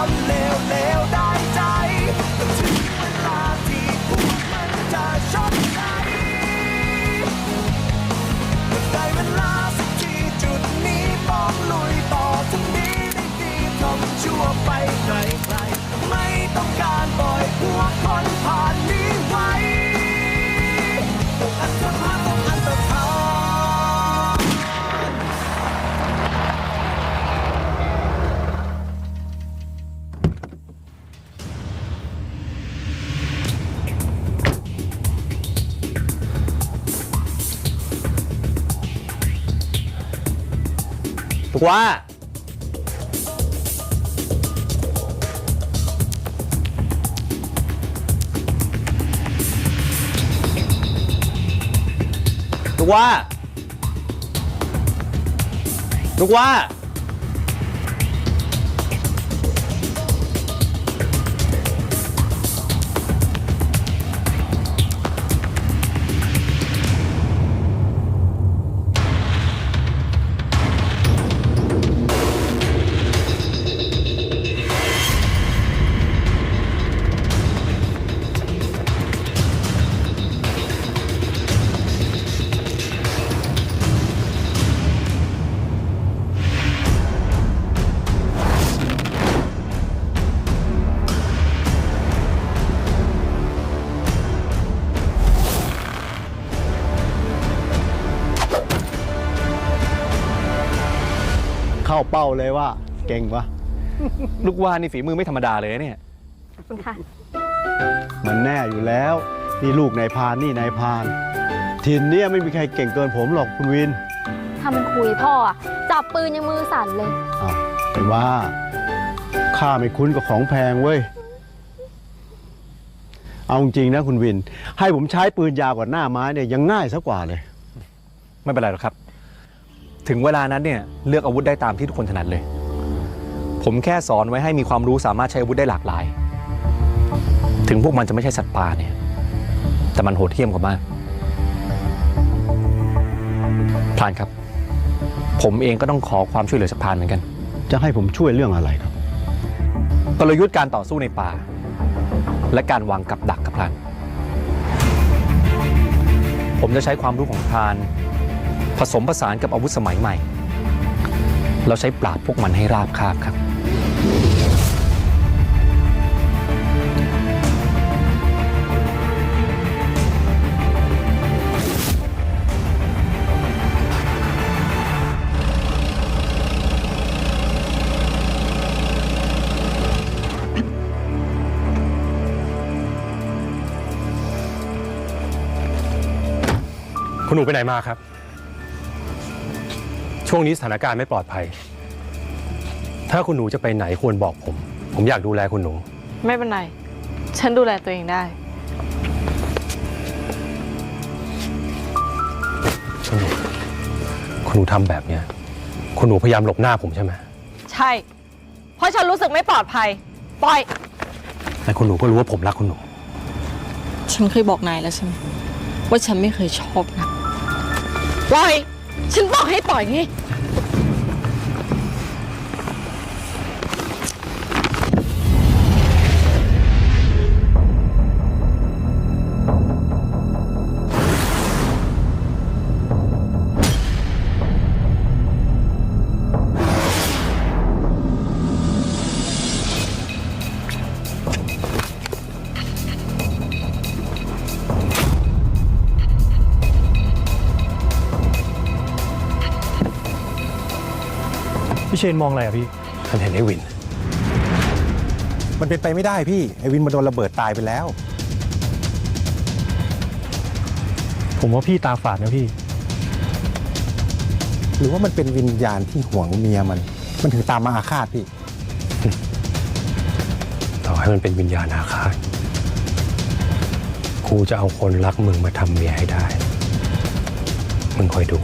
ค ว่า ลูกว่า ลูกว่า เข้าเป้าเลยว่า เก่งวะลูกว่านี่ฝีมือไม่ธรรมดาเลยนะเนี่ย ขอบคุณค่ะ มันแน่อยู่แล้วนี่ลูกนายพรานนี่นายพรานถิ่นเนี่ยไม่มีใครเก่งเกินผมหรอกคุณวินถ้ามันคุยพ่ออะจับปืนยังมือสั่นเลย อ้าวไอ้ว่าข้าไม่คุ้นกับของแพงเว้ย เอาจริงๆนะคุณวิน ให้ผมใช้ปืนยาวกว่าหน้าไม้เนี่ยยังง่ายซะกว่าเลย ไม่เป็นไรหรอกครับ ถึงเวลานั้นเนี่ยเลือกอาวุธได้ตามที่ทุกคนถนัดเลย ผมแค่สอนไว้ให้มีความรู้สามารถใช้อาวุธได้หลากหลาย ถึงพวกมันจะไม่ใช่สัตว์ป่าเนี่ย แต่มันโหดเหี้ยมกว่ามากพรานครับ ผมเองก็ต้องขอความช่วยเหลือจากพรานเหมือนกัน จะให้ผมช่วยเรื่องอะไรครับ กลยุทธ์การต่อสู้ในป่า และการวางกับดักกับพราน ผมจะใช้ความรู้ของพราน ผสมผสานกับอาวุธสมัยใหม่ เราใช้ปราบพวกมันให้ราบคาบครับ คุณหนูไปไหนมาครับ ช่วงนี้สถานการณ์ไม่ปลอดภัย ถ้าคุณหนูจะไปไหนควรบอกผม ผมอยากดูแลคุณหนู ไม่เป็นไร ฉันดูแลตัวเองได้ คุณหนูคุณหนูทำแบบเนี้ย คุณหนูพยายามหลบหน้าผมใช่ไหม ใช่ เพราะฉันรู้สึกไม่ปลอดภัย ปล่อย แต่คุณหนูก็รู้ว่าผมรักคุณหนู ฉันเคยบอกนายแล้วใช่ไหมว่าฉันไม่เคยชอบนะปล่อย ฉันบอกให้ปล่อยไง พี่เชนมองอะไรอะพี่ฉันเห็นไอ้วิน มันเป็นไปไม่ได้พี่ ไอวินมาโดนระเบิดตายไปแล้ว ผมว่าพี่ตาฝาดนะพี่ หรือว่ามันเป็นวิญญาณที่ห่วงเมียมัน มันถึงตามมาอาฆาตพี่ ต่อให้มันเป็นวิญญาณอาฆาตกูจะเอาคนรักมึงมาทำเมียให้ได้ มึงคอยดู